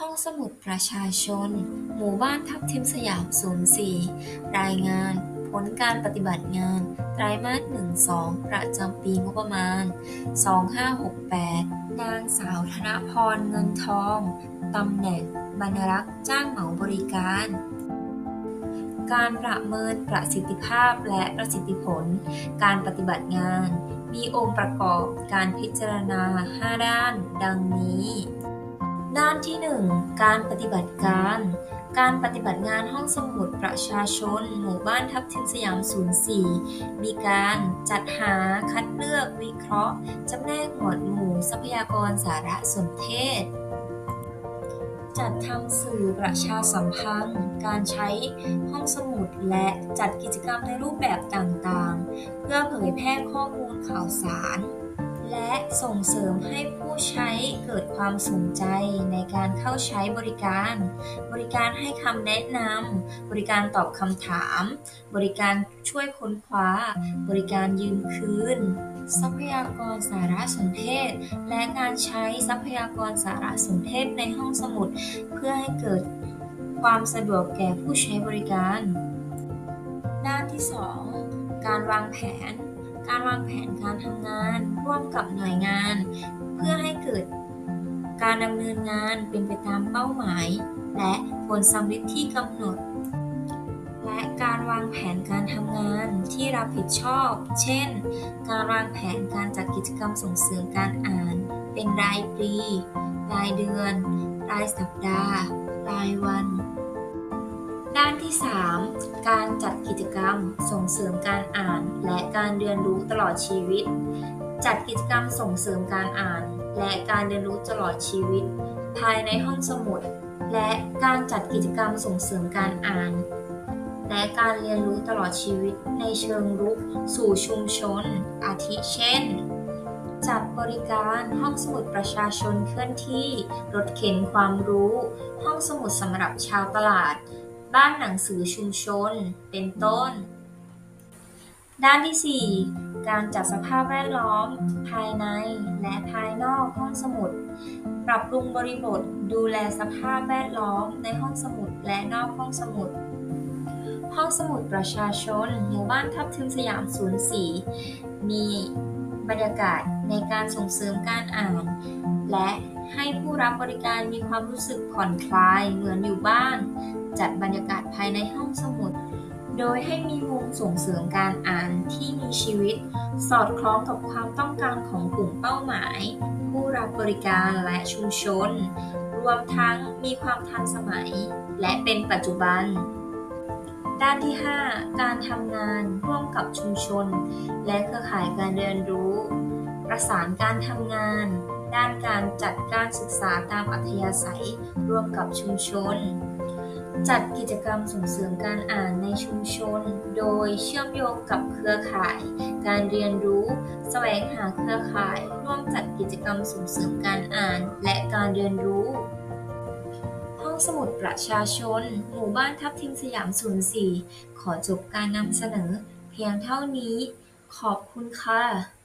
ห้องสมุดประชาชน หมู่บ้านทับทิมสยาม 04 รายงาน ผลการปฏิบัติงาน ไตรมาส 1-2 ประจำปีงบประมาณ 2568 นางสาวธนพรเงินทอง ตำแหน่งบรรณารักษ์จ้างเหมาบริการ การประเมินประสิทธิภาพและประสิทธิผล การปฏิบัติงาน มีองค์ประกอบการพิจารณา 5 ด้าน ดังนี้ ด้านที่ 1 การปฏิบัติการ การปฏิบัติงานห้องสมุดประชาชน หมู่บ้านทับทิมสยาม 04 มีการจัดหาคัดเลือกวิเคราะห์จำแนกหมวดหมู่ทรัพยากรสารสนเทศ จัดทำสื่อประชาสัมพันธ์ การใช้ห้องสมุดและจัดกิจกรรมในรูปแบบต่างๆ เพื่อเผยแพร่ข้อมูลข่าวสาร ส่งเสริมให้ผู้ใช้เกิดความสนใจในการเข้าใช้บริการ บริการให้คำแนะนำ บริการตอบคำถาม บริการช่วยค้นคว้า บริการยืมคืน ทรัพยากรสารสนเทศ และการใช้ทรัพยากรสารสนเทศในห้องสมุด เพื่อให้เกิดความสะดวกแก่ผู้ใช้บริการ ด้านที่ 2 การวางแผน การวางแผนการทำงาน ร่วมกับหน่วยงาน เพื่อให้เกิดการดำเนินงานเป็นไปตามเป้าหมาย และผลสำเร็จที่กำหนด และการวางแผนการทำงานที่รับผิดชอบ เช่น การวางแผนการจัดกิจกรรมส่งเสริมการอ่าน เป็นรายปี รายเดือน รายสัปดาห์ รายวัน ด้านที่ 3 การจัดกิจกรรมส่งเสริมการอ่านและการเรียนรู้ตลอดชีวิต จัดกิจกรรมส่งเสริมการอ่านและการเรียนรู้ตลอดชีวิต ภายในห้องสมุด และการจัดกิจกรรมส่งเสริมการอ่าน และการเรียนรู้ตลอดชีวิตในเชิงรุกสู่ชุมชน อาทิเช่น จัดบริการห้องสมุดประชาชนเคลื่อนที่ รถเข็นความรู้ ห้องสมุดสำหรับชาวตลาด บ้านหนังสือชุมชน เป็นต้น ด้านที่ 4 การจัดสภาพแวดล้อม ภายในและภายนอกห้องสมุด ปรับปรุงบริบทดูแลสภาพแวดล้อมในห้องสมุดและนอกห้องสมุดห้องสมุดประชาชนหมู่บ้านทับทิมสยาม04มีบรรยากาศในการส่งเสริมการอ่าน และให้ผู้รับบริการมีความรู้สึกผ่อนคลายเหมือนอยู่บ้าน จัดบรรยากาศภายในห้องสมุด โดยให้มีมุมส่งเสริมการอ่านที่มีชีวิต สอดคล้องกับความต้องการของกลุ่มเป้าหมาย ผู้รับบริการและชุมชน รวมทั้งมีความทันสมัย และเป็นปัจจุบันด้านที่ 5 การทำงานร่วมกับชุมชน และเครือข่ายการเรียนรู้ ประสานการทำงาน ด้านการจัดการศึกษาตามอัธยาศัยร่วมกับชุมชน จัดกิจกรรมส่งเสริมการอ่านในชุมชน โดยเชื่อมโยงกับเครือข่าย การเรียนรู้ แสวงหาเครือข่าย ร่วมจัดกิจกรรมส่งเสริมการอ่านและการเรียนรู้ ห้องสมุดประชาชน หมู่บ้านทับทิมสยาม04ขอจบการนำเสนอ เพียงเท่านี้ ขอบคุณค่ะ